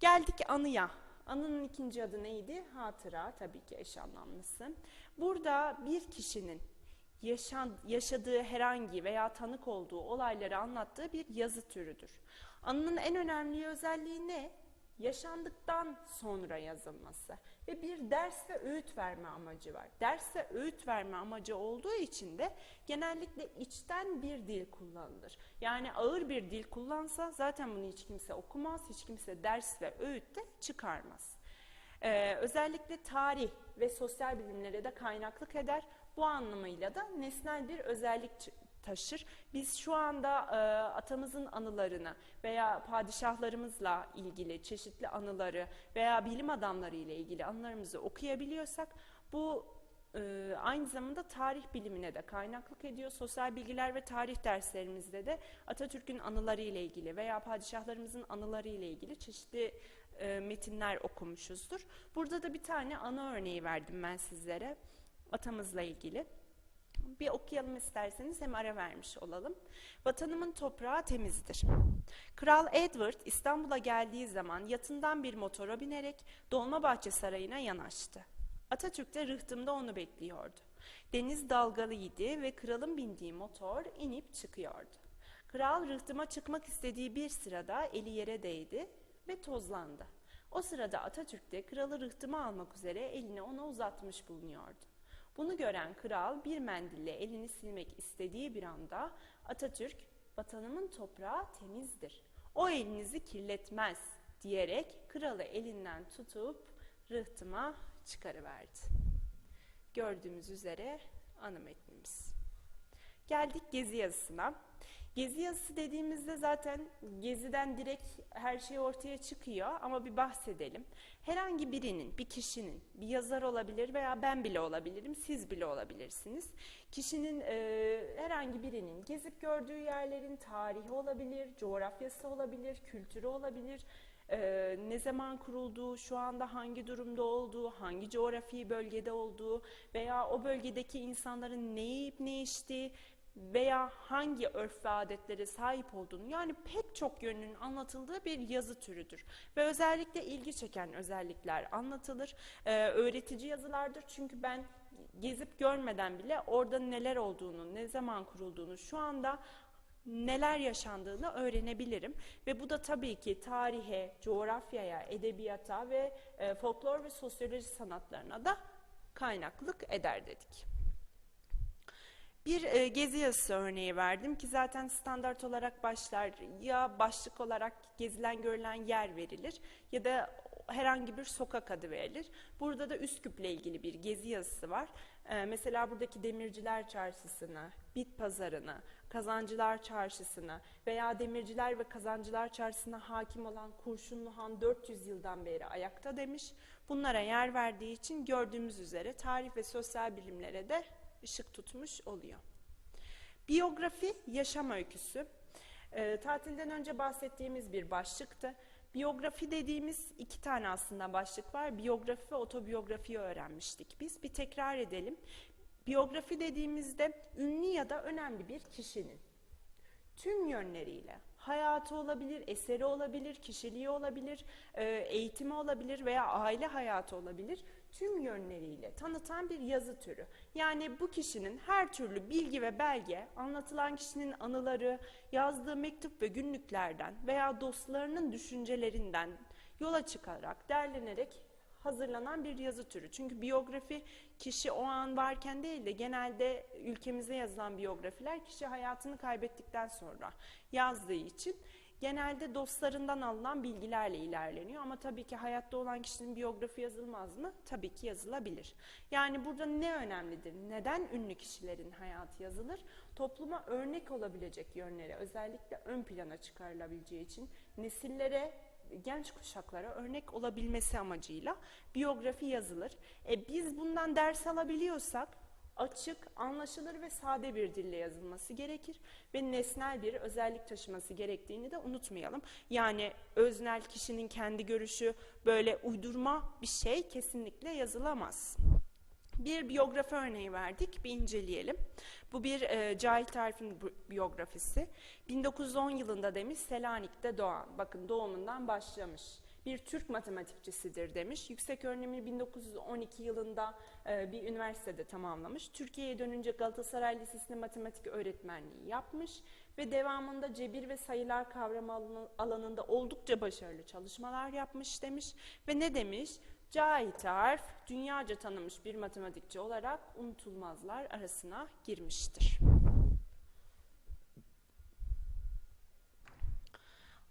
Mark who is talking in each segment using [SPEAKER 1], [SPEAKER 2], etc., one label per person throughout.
[SPEAKER 1] Geldik anıya. Anının ikinci adı neydi? Hatıra tabii ki eş anlamlısı. Burada bir kişinin yaşadığı herhangi veya tanık olduğu olayları anlattığı bir yazı türüdür. Anının en önemli özelliği ne? Yaşandıktan sonra yazılması ve bir ders ve öğüt verme amacı var. Ders ve öğüt verme amacı olduğu için de genellikle içten bir dil kullanılır. Yani ağır bir dil kullansa zaten bunu hiç kimse okumaz, hiç kimse ders ve öğüt de çıkarmaz. Ee, özellikle tarih ve sosyal bilimlere de kaynaklık eder. Bu anlamıyla da nesnel bir özellik taşır. Biz şu anda e, atamızın anılarını veya padişahlarımızla ilgili çeşitli anıları veya bilim adamları ile ilgili anılarımızı okuyabiliyorsak bu e, aynı zamanda tarih bilimine de kaynaklık ediyor. Sosyal bilgiler ve tarih derslerimizde de Atatürk'ün anıları ile ilgili veya padişahlarımızın anıları ile ilgili çeşitli e, metinler okumuşuzdur. Burada da bir tane anı örneği verdim ben sizlere atamızla ilgili. Bir okuyalım isterseniz hem ara vermiş olalım. Vatanımın toprağı temizdir. Kral Edward İstanbul'a geldiği zaman yatından bir motora binerek Dolmabahçe Sarayı'na yanaştı. Atatürk de rıhtımda onu bekliyordu. Deniz dalgalıydı ve kralın bindiği motor inip çıkıyordu. Kral rıhtıma çıkmak istediği bir sırada eli yere değdi ve tozlandı. O sırada Atatürk de kralı rıhtıma almak üzere elini ona uzatmış bulunuyordu. Bunu gören kral bir mendille elini silmek istediği bir anda Atatürk vatanımın toprağı temizdir. O elinizi kirletmez diyerek kralı elinden tutup rıhtıma çıkarıverdi. Gördüğümüz üzere anı metnimiz. Geldik gezi yazısına. Gezi yazısı dediğimizde zaten geziden direkt her şey ortaya çıkıyor ama bir bahsedelim. Herhangi birinin, bir kişinin, bir yazar olabilir veya ben bile olabilirim, siz bile olabilirsiniz. Kişinin e, herhangi birinin gezip gördüğü yerlerin tarihi olabilir, coğrafyası olabilir, kültürü olabilir. e, ne zaman kurulduğu, şu anda hangi durumda olduğu, hangi coğrafi bölgede olduğu veya o bölgedeki insanların ne yiyip ne içtiği veya hangi örf ve adetlere sahip olduğunu yani pek çok yönünün anlatıldığı bir yazı türüdür. Ve özellikle ilgi çeken özellikler anlatılır. Ee, öğretici yazılardır çünkü ben gezip görmeden bile orada neler olduğunu, ne zaman kurulduğunu, şu anda neler yaşandığını öğrenebilirim. Ve bu da tabii ki tarihe, coğrafyaya, edebiyata ve e, folklor ve sosyoloji sanatlarına da kaynaklık eder dedik. Bir e, gezi yazısı örneği verdim ki zaten standart olarak başlar ya başlık olarak gezilen görülen yer verilir ya da herhangi bir sokak adı verilir. Burada da Üsküp'le ilgili bir gezi yazısı var. E, mesela buradaki Demirciler Çarşısı'nı, Bit Pazarı'nı, Kazancılar Çarşısı'nı veya Demirciler ve Kazancılar Çarşısı'na hakim olan Kurşunlu Han 400 yıldan beri ayakta demiş. Bunlara yer verdiği için gördüğümüz üzere tarih ve sosyal bilimlere de ışık tutmuş oluyor. Biyografi, yaşam öyküsü. E, tatilden önce bahsettiğimiz bir başlıktı. Biyografi dediğimiz iki tane aslında başlık var. Biyografi ve otobiyografiyi öğrenmiştik biz. Bir tekrar edelim. Biyografi dediğimizde ünlü ya da önemli bir kişinin tüm yönleriyle hayatı olabilir, eseri olabilir, kişiliği olabilir, e, eğitimi olabilir veya aile hayatı olabilir. Tüm yönleriyle tanıtan bir yazı türü. Yani bu kişinin her türlü bilgi ve belge, anlatılan kişinin anıları, yazdığı mektup ve günlüklerden veya dostlarının düşüncelerinden yola çıkarak, derlenerek hazırlanan bir yazı türü. Çünkü biyografi kişi o an varken değil de genelde ülkemize yazılan biyografiler kişi hayatını kaybettikten sonra yazdığı için genelde dostlarından alınan bilgilerle ilerleniyor. Ama tabii ki hayatta olan kişinin biyografi yazılmaz mı? Tabii ki yazılabilir. Yani burada ne önemlidir? Neden ünlü kişilerin hayatı yazılır? Topluma örnek olabilecek yönleri özellikle ön plana çıkarılabileceği için nesillere genç kuşaklara örnek olabilmesi amacıyla biyografi yazılır. E biz bundan ders alabiliyorsak açık, anlaşılır ve sade bir dille yazılması gerekir ve nesnel bir özellik taşıması gerektiğini de unutmayalım. Yani öznel kişinin kendi görüşü böyle uydurma bir şey kesinlikle yazılamaz. Bir biyografi örneği verdik, bir inceleyelim. Bu bir e, Cahit Tarif'in biyografisi. 1910 yılında demiş Selanik'te doğan. Bakın doğumundan başlamış. Bir Türk matematikçisidir demiş. Yüksek öğrenimi 1912 yılında e, bir üniversitede tamamlamış. Türkiye'ye dönünce Galatasaray Lisesi'nde matematik öğretmenliği yapmış ve devamında cebir ve sayılar kavramı alanı- alanında oldukça başarılı çalışmalar yapmış demiş ve ne demiş? Cahit Arf dünyaca tanınmış bir matematikçi olarak unutulmazlar arasına girmiştir.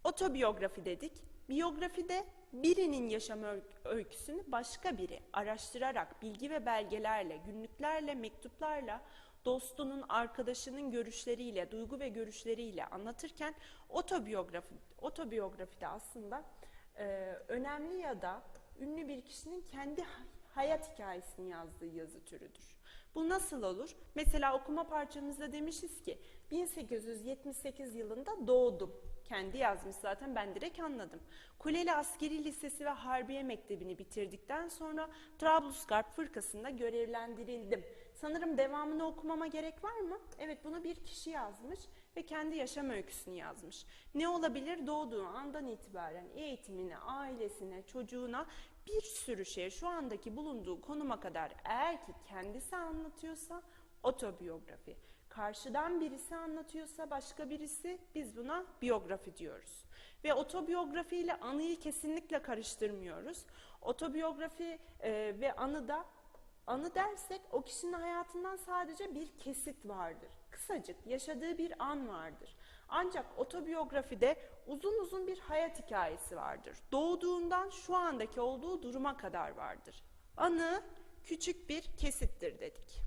[SPEAKER 1] Otobiyografi dedik. Biyografide birinin yaşam öy- öyküsünü başka biri araştırarak bilgi ve belgelerle, günlüklerle, mektuplarla, dostunun, arkadaşının görüşleriyle, duygu ve görüşleriyle anlatırken otobiyografi, otobiyografide aslında e, önemli ya da ünlü bir kişinin kendi hay- hayat hikayesini yazdığı yazı türüdür. Bu nasıl olur? Mesela okuma parçamızda demişiz ki 1878 yılında doğdum. Kendi yazmış zaten ben direkt anladım. Kuleli Askeri Lisesi ve Harbiye Mektebi'ni bitirdikten sonra Trablusgarp Fırkası'nda görevlendirildim. Sanırım devamını okumama gerek var mı? Evet bunu bir kişi yazmış ve kendi yaşam öyküsünü yazmış. Ne olabilir? Doğduğu andan itibaren eğitimine, ailesine, çocuğuna bir sürü şey şu andaki bulunduğu konuma kadar eğer ki kendisi anlatıyorsa otobiyografi. Karşıdan birisi anlatıyorsa başka birisi biz buna biyografi diyoruz. Ve otobiyografi ile anıyı kesinlikle karıştırmıyoruz. Otobiyografi e, ve anıda anı dersek o kişinin hayatından sadece bir kesit vardır. Kısacık yaşadığı bir an vardır. Ancak otobiyografide uzun uzun bir hayat hikayesi vardır. Doğduğundan şu andaki olduğu duruma kadar vardır. Anı küçük bir kesittir dedik.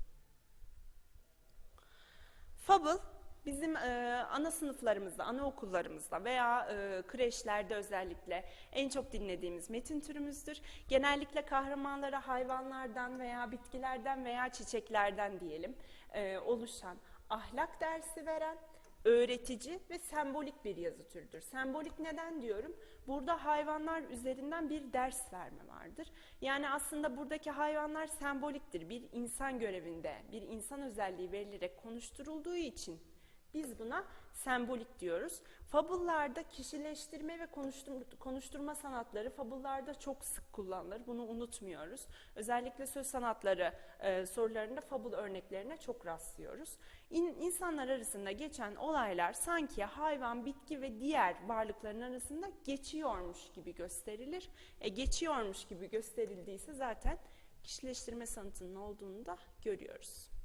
[SPEAKER 1] Fable bizim e, ana sınıflarımızda, anaokullarımızda veya e, kreşlerde özellikle en çok dinlediğimiz metin türümüzdür. Genellikle kahramanlara hayvanlardan veya bitkilerden veya çiçeklerden diyelim e, oluşan ahlak dersi veren öğretici ve sembolik bir yazı türüdür. Sembolik neden diyorum? Burada hayvanlar üzerinden bir ders verme vardır. Yani aslında buradaki hayvanlar semboliktir. Bir insan görevinde, bir insan özelliği verilerek konuşturulduğu için biz buna sembolik diyoruz. Fabullarda kişileştirme ve konuştur- konuşturma sanatları fabullarda çok sık kullanılır. Bunu unutmuyoruz. Özellikle söz sanatları e, sorularında fabul örneklerine çok rastlıyoruz. İn, insanlar arasında geçen olaylar sanki hayvan, bitki ve diğer varlıkların arasında geçiyormuş gibi gösterilir. E, geçiyormuş gibi gösterildiyse zaten kişileştirme sanatının olduğunu da görüyoruz.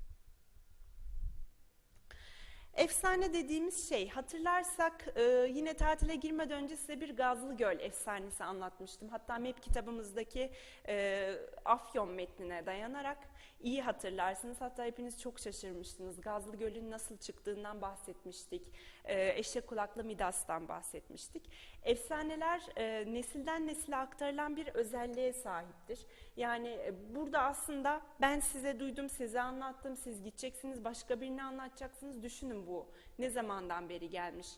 [SPEAKER 1] Efsane dediğimiz şey hatırlarsak e, yine tatile girmeden önce size bir Gazlı Göl efsanesi anlatmıştım. Hatta MEP kitabımızdaki e, Afyon metnine dayanarak iyi hatırlarsınız. Hatta hepiniz çok şaşırmıştınız. Gazlı Göl'ün nasıl çıktığından bahsetmiştik. E, eşek kulaklı Midas'tan bahsetmiştik. Efsaneler e, nesilden nesile aktarılan bir özelliğe sahiptir. Yani e, burada aslında ben size duydum, size anlattım, siz gideceksiniz, başka birine anlatacaksınız. Düşünün bu ne zamandan beri gelmiş.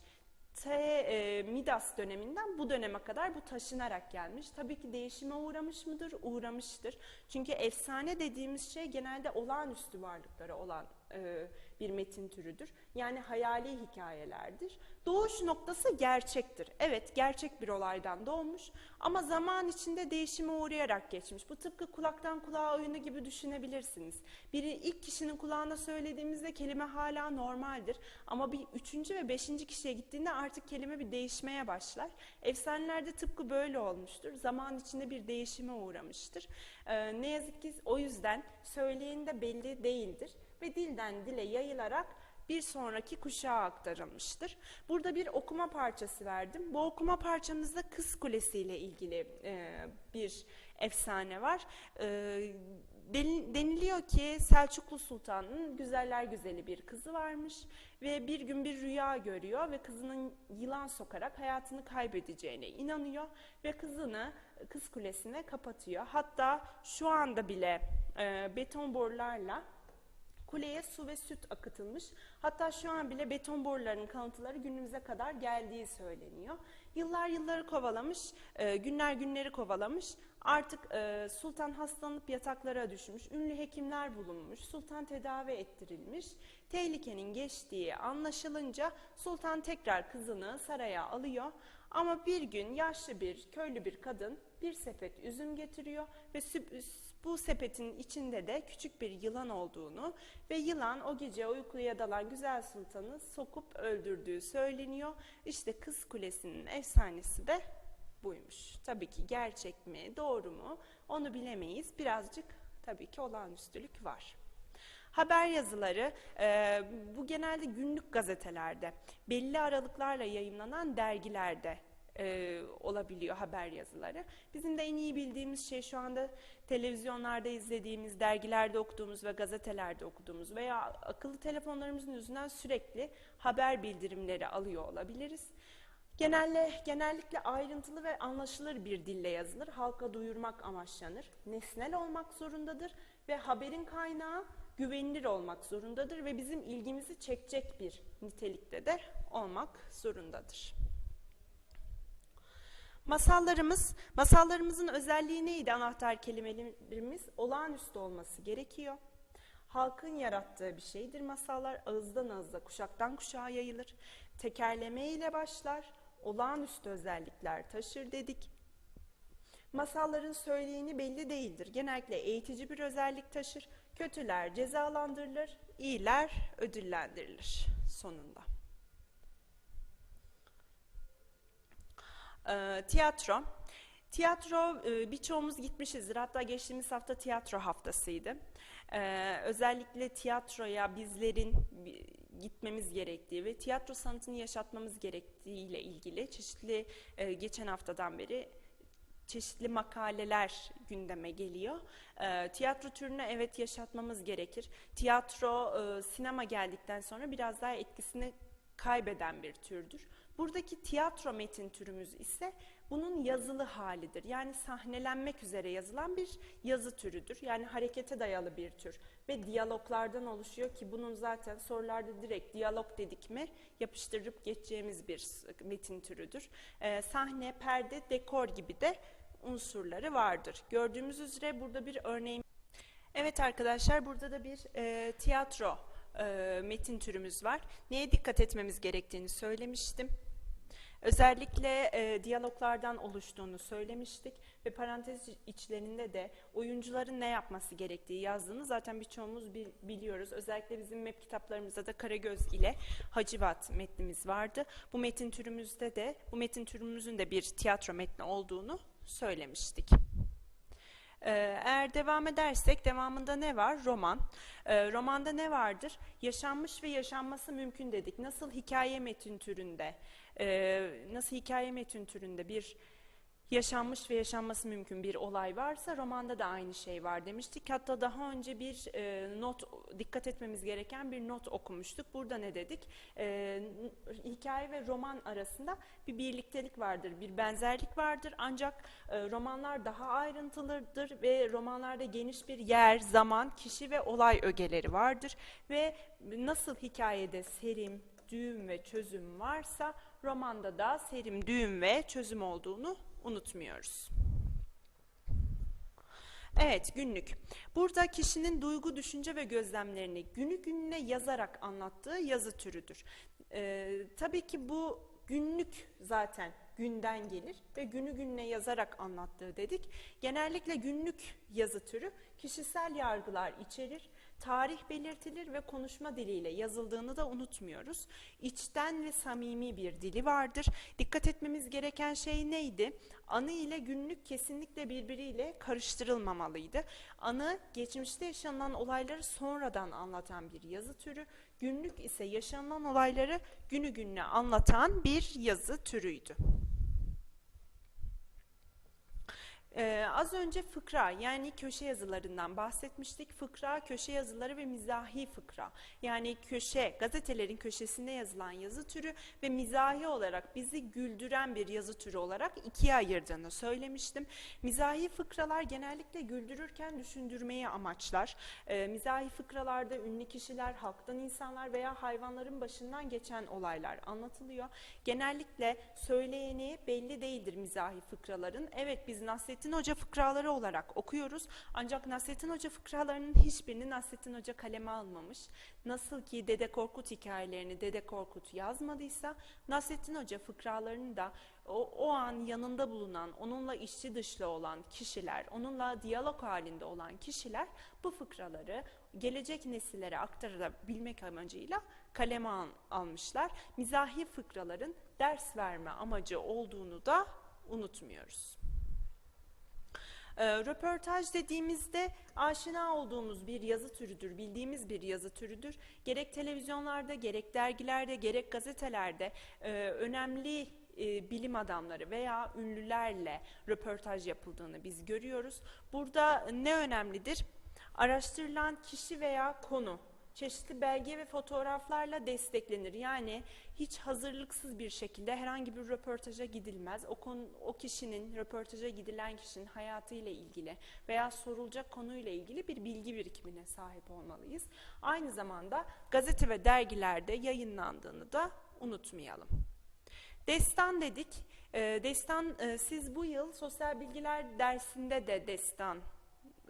[SPEAKER 1] T e, Midas döneminden bu döneme kadar bu taşınarak gelmiş. Tabii ki değişime uğramış mıdır? Uğramıştır. Çünkü efsane dediğimiz şey genelde olağanüstü varlıklara olan e, bir metin türüdür. Yani hayali hikayelerdir. Doğuş noktası gerçektir. Evet gerçek bir olaydan doğmuş ama zaman içinde değişime uğrayarak geçmiş. Bu tıpkı kulaktan kulağa oyunu gibi düşünebilirsiniz. Biri ilk kişinin kulağına söylediğimizde kelime hala normaldir ama bir üçüncü ve beşinci kişiye gittiğinde artık kelime bir değişmeye başlar. Efsanelerde tıpkı böyle olmuştur. Zaman içinde bir değişime uğramıştır. Ee, ne yazık ki o yüzden söyleyen de belli değildir ve dilden dile yayılarak bir sonraki kuşağa aktarılmıştır. Burada bir okuma parçası verdim. Bu okuma parçamızda Kız Kulesi ile ilgili e, bir efsane var. E, den- deniliyor ki Selçuklu Sultan'ın güzeller güzeli bir kızı varmış ve bir gün bir rüya görüyor ve kızının yılan sokarak hayatını kaybedeceğine inanıyor ve kızını Kız Kulesi'ne kapatıyor. Hatta şu anda bile e, beton borularla Kuleye su ve süt akıtılmış. Hatta şu an bile beton boruların kalıntıları günümüze kadar geldiği söyleniyor. Yıllar yılları kovalamış, e, günler günleri kovalamış. Artık e, sultan hastalanıp yataklara düşmüş. Ünlü hekimler bulunmuş. Sultan tedavi ettirilmiş. Tehlikenin geçtiği anlaşılınca sultan tekrar kızını saraya alıyor. Ama bir gün yaşlı bir köylü bir kadın bir sepet üzüm getiriyor ve bu sepetin içinde de küçük bir yılan olduğunu ve yılan o gece uykuya dalan güzel sultanı sokup öldürdüğü söyleniyor. İşte Kız Kulesi'nin efsanesi de buymuş. Tabii ki gerçek mi, doğru mu onu bilemeyiz. Birazcık tabii ki olağanüstülük var. Haber yazıları e, bu genelde günlük gazetelerde, belli aralıklarla yayınlanan dergilerde e, olabiliyor haber yazıları. Bizim de en iyi bildiğimiz şey şu anda televizyonlarda izlediğimiz, dergilerde okuduğumuz ve gazetelerde okuduğumuz veya akıllı telefonlarımızın yüzünden sürekli haber bildirimleri alıyor olabiliriz. Genelde, genellikle ayrıntılı ve anlaşılır bir dille yazılır. Halka duyurmak amaçlanır. Nesnel olmak zorundadır ve haberin kaynağı güvenilir olmak zorundadır ve bizim ilgimizi çekecek bir nitelikte de olmak zorundadır. Masallarımız, masallarımızın özelliği neydi anahtar kelimelerimiz? Olağanüstü olması gerekiyor. Halkın yarattığı bir şeydir masallar. Ağızdan ağıza, kuşaktan kuşağa yayılır. Tekerleme ile başlar. Olağanüstü özellikler taşır dedik. Masalların söyleyeni belli değildir. Genellikle eğitici bir özellik taşır. Kötüler cezalandırılır, iyiler ödüllendirilir sonunda. Ee, tiyatro. Tiyatro e, birçoğumuz gitmişizdir. Hatta geçtiğimiz hafta tiyatro haftasıydı. Ee, özellikle tiyatroya bizlerin bi- gitmemiz gerektiği ve tiyatro sanatını yaşatmamız gerektiği ile ilgili çeşitli e, geçen haftadan beri çeşitli makaleler gündeme geliyor. Ee, tiyatro türünü evet yaşatmamız gerekir. Tiyatro e, sinema geldikten sonra biraz daha etkisini kaybeden bir türdür. Buradaki tiyatro metin türümüz ise bunun yazılı halidir. Yani sahnelenmek üzere yazılan bir yazı türüdür. Yani harekete dayalı bir tür ve diyaloglardan oluşuyor ki bunun zaten sorularda direkt diyalog dedik mi yapıştırıp geçeceğimiz bir metin türüdür. Ee, sahne, perde, dekor gibi de unsurları vardır. Gördüğümüz üzere burada bir örneğim. Evet arkadaşlar burada da bir e, tiyatro e, metin türümüz var. Neye dikkat etmemiz gerektiğini söylemiştim. Özellikle e, diyaloglardan oluştuğunu söylemiştik ve parantez içlerinde de oyuncuların ne yapması gerektiği yazdığını zaten birçoğumuz bil- biliyoruz. Özellikle bizim map kitaplarımızda da Karagöz ile Hacivat metnimiz vardı. Bu metin türümüzde de bu metin türümüzün de bir tiyatro metni olduğunu söylemiştik. Ee, Eğer devam edersek devamında ne var? Roman. Ee, romanda ne vardır? Yaşanmış ve yaşanması mümkün dedik. Nasıl hikaye metin türünde, e, nasıl hikaye metin türünde bir yaşanmış ve yaşanması mümkün bir olay varsa romanda da aynı şey var demiştik. Hatta daha önce bir e, not dikkat etmemiz gereken bir not okumuştuk. Burada ne dedik? E, hikaye ve roman arasında bir birliktelik vardır, bir benzerlik vardır. Ancak e, romanlar daha ayrıntılıdır ve romanlarda geniş bir yer, zaman, kişi ve olay ögeleri vardır ve nasıl hikayede serim, düğüm ve çözüm varsa romanda da serim, düğüm ve çözüm olduğunu unutmuyoruz. Evet, günlük. Burada kişinin duygu, düşünce ve gözlemlerini günü gününe yazarak anlattığı yazı türüdür. Ee, tabii ki bu günlük zaten günden gelir ve günü gününe yazarak anlattığı dedik. Genellikle günlük yazı türü kişisel yargılar içerir, tarih belirtilir ve konuşma diliyle yazıldığını da unutmuyoruz. İçten ve samimi bir dili vardır. Dikkat etmemiz gereken şey neydi? Anı ile günlük kesinlikle birbiriyle karıştırılmamalıydı. Anı geçmişte yaşanılan olayları sonradan anlatan bir yazı türü, günlük ise yaşanılan olayları günü gününe anlatan bir yazı türüydü. Ee, az önce fıkra yani köşe yazılarından bahsetmiştik. Fıkra, köşe yazıları ve mizahi fıkra. Yani köşe, gazetelerin köşesinde yazılan yazı türü ve mizahi olarak bizi güldüren bir yazı türü olarak ikiye ayırdığını söylemiştim. Mizahi fıkralar genellikle güldürürken düşündürmeyi amaçlar. Ee, mizahi fıkralarda ünlü kişiler, halktan insanlar veya hayvanların başından geçen olaylar anlatılıyor. Genellikle söyleyeni belli değildir mizahi fıkraların. Evet biz Nasrettin Hoca fıkraları olarak okuyoruz. Ancak Nasrettin Hoca fıkralarının hiçbirini Nasrettin Hoca kaleme almamış. Nasıl ki Dede Korkut hikayelerini Dede Korkut yazmadıysa Nasrettin Hoca fıkralarını da o, o an yanında bulunan, onunla içli dışlı olan kişiler, onunla diyalog halinde olan kişiler bu fıkraları gelecek nesillere aktarabilmek amacıyla kaleme al- almışlar. Mizahi fıkraların ders verme amacı olduğunu da unutmuyoruz. Ee, röportaj dediğimizde aşina olduğumuz bir yazı türüdür, bildiğimiz bir yazı türüdür. Gerek televizyonlarda, gerek dergilerde, gerek gazetelerde e, önemli e, bilim adamları veya ünlülerle röportaj yapıldığını biz görüyoruz. Burada ne önemlidir? Araştırılan kişi veya konu çeşitli belge ve fotoğraflarla desteklenir. Yani hiç hazırlıksız bir şekilde herhangi bir röportaja gidilmez. O konu, o kişinin, röportaja gidilen kişinin hayatıyla ilgili veya sorulacak konuyla ilgili bir bilgi birikimine sahip olmalıyız. Aynı zamanda gazete ve dergilerde yayınlandığını da unutmayalım. Destan dedik. Ee, destan e, siz bu yıl sosyal bilgiler dersinde de destan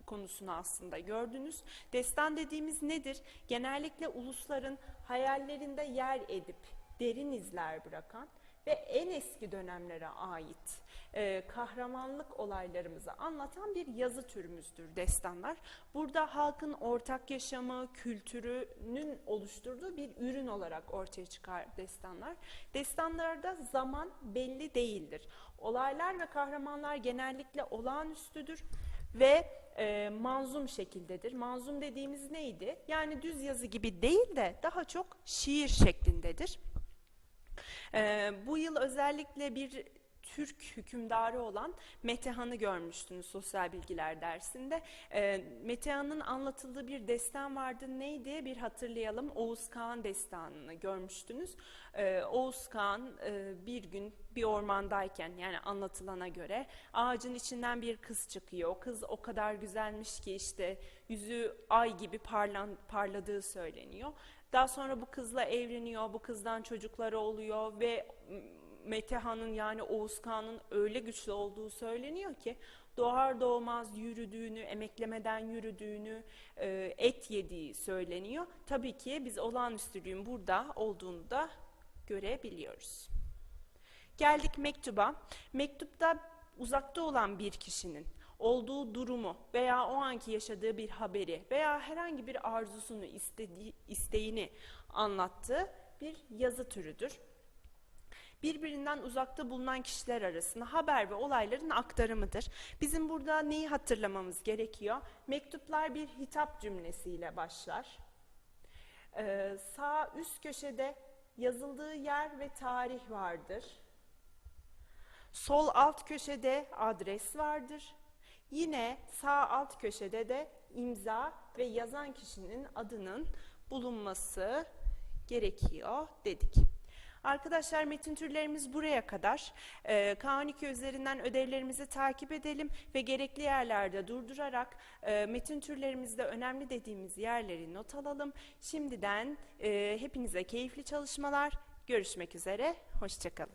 [SPEAKER 1] konusunu aslında gördünüz. Destan dediğimiz nedir? Genellikle ulusların hayallerinde yer edip derin izler bırakan ve en eski dönemlere ait e, kahramanlık olaylarımızı anlatan bir yazı türümüzdür destanlar. Burada halkın ortak yaşamı, kültürünün oluşturduğu bir ürün olarak ortaya çıkar destanlar. Destanlarda zaman belli değildir. Olaylar ve kahramanlar genellikle olağanüstüdür ve e, manzum şekildedir. Manzum dediğimiz neydi? Yani düz yazı gibi değil de daha çok şiir şeklindedir. E, bu yıl özellikle bir Türk hükümdarı olan Metehan'ı görmüştünüz sosyal bilgiler dersinde. E, Metehan'ın anlatıldığı bir destan vardı. Neydi? Bir hatırlayalım. Oğuz Kağan destanını görmüştünüz. E, Oğuz Kağan e, bir gün bir ormandayken yani anlatılana göre ağacın içinden bir kız çıkıyor. O kız o kadar güzelmiş ki işte yüzü ay gibi parlan, parladığı söyleniyor. Daha sonra bu kızla evleniyor, bu kızdan çocukları oluyor ve Metehan'ın yani Oğuz Kağan'ın öyle güçlü olduğu söyleniyor ki doğar doğmaz yürüdüğünü, emeklemeden yürüdüğünü, e, et yediği söyleniyor. Tabii ki biz olağanüstülüğün burada olduğunu da görebiliyoruz. Geldik mektuba. Mektupta uzakta olan bir kişinin olduğu durumu veya o anki yaşadığı bir haberi veya herhangi bir arzusunu, istediği, isteğini anlattığı bir yazı türüdür birbirinden uzakta bulunan kişiler arasında haber ve olayların aktarımıdır. Bizim burada neyi hatırlamamız gerekiyor? Mektuplar bir hitap cümlesiyle başlar. Ee, sağ üst köşede yazıldığı yer ve tarih vardır. Sol alt köşede adres vardır. Yine sağ alt köşede de imza ve yazan kişinin adının bulunması gerekiyor dedik. Arkadaşlar metin türlerimiz buraya kadar. Ee, K12 üzerinden ödevlerimizi takip edelim ve gerekli yerlerde durdurarak e, metin türlerimizde önemli dediğimiz yerleri not alalım. Şimdiden e, hepinize keyifli çalışmalar. Görüşmek üzere. Hoşçakalın.